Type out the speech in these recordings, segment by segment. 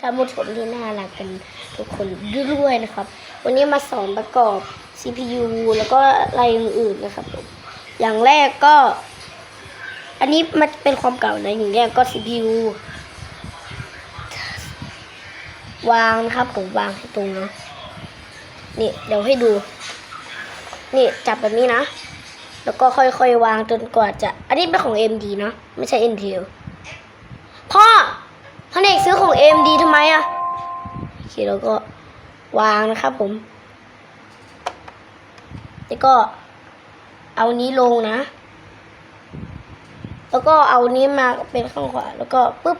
ท่านผู้ชมที่น่ารักกันทุกคนด้วยนะครับ วันนี้มาสอนประกอบ CPU แล้วก็อะไรอื่นๆนะครับผมอย่างแรกก็ อันนี้มันเป็นความเก่านะอย่างแรกก็ CPU วางนะครับผมวางให้ตรงนะนี่เดี๋ยวให้ดู นี่จับแบบนี้นะ แล้วก็ค่อยๆวางจนกว่าจะ อันนี้เป็นของ AMD นะ ไม่ใช่ Intel พ่อ พ่อเอกซื้อของ AMD ทำไมอะโอเคแล้วก็วางนะครับผม แล้วก็เอานี้ลงนะ แล้วก็เอานี้มาเป็นข้างขวา แล้วก็ปึ๊บ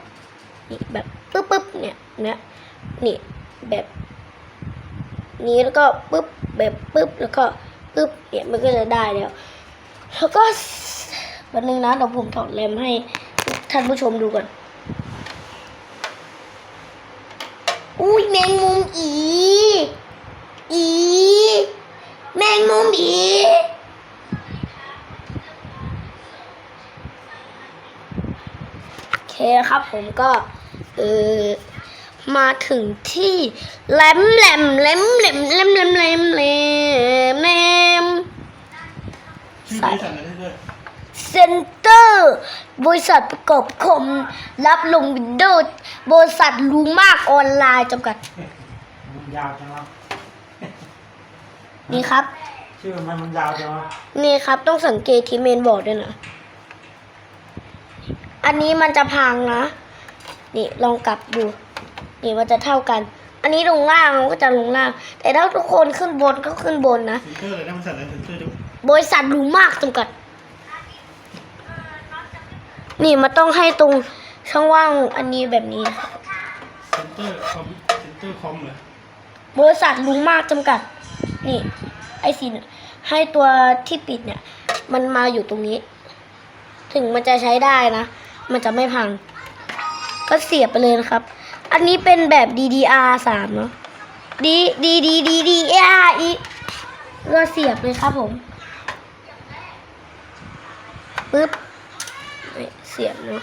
นี่แบบปึ๊บปึ๊บเนี่ยเนี่ยนี่แบบนี้แล้วก็ปึ๊บแบบปึ๊บแล้วก็ปึ๊บเนี่ยมันก็จะได้แล้ว แล้วก็วันนึงนะเดี๋ยวผมถอดแรมให้ท่านผู้ชมดูก่อน อุ้ยแมงมุมอี อี แมงมุมอีโอเคครับผมก็ เออมาถึงที่แหลมแหลมแหลมแหลมแหลมแหลมแหลมแหลมแห ลมชื่อบริษัทอะไรด้วยเซ็นเตอร์ บริษัทประกอบคอมรับลงวินโดว์บริษัทรู้มากออนไลน์จำกัดมันยาวจังวะนี่ครับ ชื่อมันมันยาวจังวะนี่ครับต้องสังเกตที่เมนบอร์ดด้วยนะ อันนี้มันจะพังนะ นี่ลองกลับดู นี่มันจะเท่ากัน อันนี้ลงล่างมันก็จะลงล่าง แต่ถ้าทุกคนขึ้นบนก็ขึ้นบนนะเซ็นเตอร์เลยนะบริษัทอะไรเซ็นเตอร์ดูบริษัทรู้มากจำกัด นี่มันต้องให้ตรงช่องว่างอันนี้แบบนี้นะครับเซ็นเตอร์คอมเซ็นเตอร์คอมเหรอบริษัทลุงมากจำกัด นี่ ไอซีนให้ตัวที่ปิดเนี่ย มันมาอยู่ตรงนี้ ถึงมันจะใช้ได้นะ มันจะไม่พัง ก็เสียบไปเลยนะครับ อันนี้เป็นแบบ DDR 3เนาะ D D D D D R อีก็เสียบเลยครับผมปึ๊บนี่เสียบเนาะ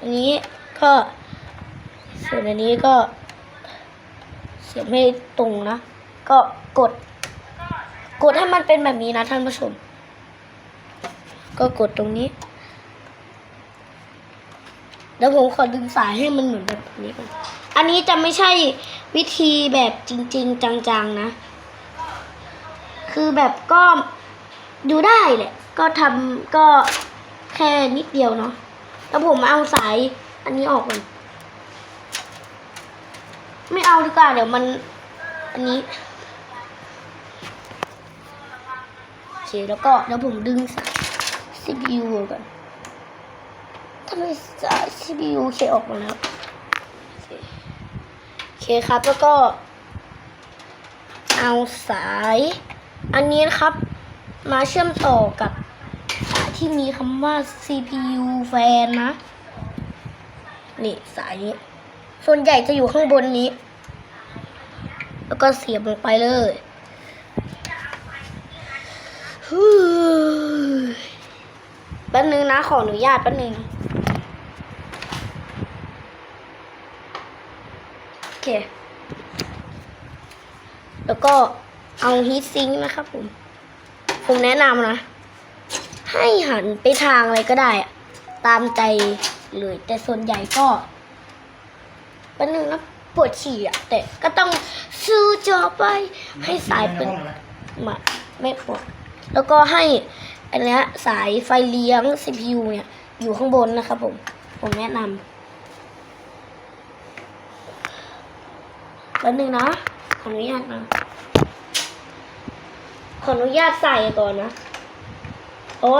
อันนี้ก็ส่วนอันนี้ก็ เสียบให้ตรงนะ ก็กด กดให้มันเป็นแบบนี้นะท่านผู้ชม ก็กดตรงนี้เดี๋ยวผมขอดึงสายให้มันเหมือนแบบนี้ก่อน อันนี้จะไม่ใช่วิธีแบบจริง ๆ จังๆนะ คือแบบก็ดูได้แหละ ก็ทำก็แค่นิดเดียวเนาะแล้วผมเอาสายอันนี้ออกก่อนไม่เอาดีกว่า เดี๋ยวมัน อันนี้โอเคแล้วก็เดี๋ยวผมดึงสาย CPU ก่อนทำไมสาย CPU เคออกมาแล้วโอเคครับแล้วก็ เอาสาย อันนี้นะครับ มาเชื่อมต่อกับ ที่มีคำว่า CPU แฟนนะ นี่สายนี้ ส่วนใหญ่จะอยู่ข้างบนนี้ แล้วก็เสียบลงไปเลยแป๊บนึงนะ ขออนุญาตแป๊บนึงโอเค แล้วก็เอาฮีทซิงค์นะครับผม ผมแนะนำนะ ให้หันไปทางอะไรก็ได้อะตามใจเลย แต่ส่วนใหญ่ก็แป๊บนึงนะปวดฉี่อะแต่ก็ต้องสู้จอไปให้สายเป็นห้องไหมมาไม่ปวดแล้วก็ให้อันเนี้ยสายไฟเลี้ยง CPU เนี่ย อยู่ข้างบนนะครับผม ผมแนะนำแป๊บนึงนะ ขออนุญาตนะ ขออนุญาตใส่ก่อนนะ O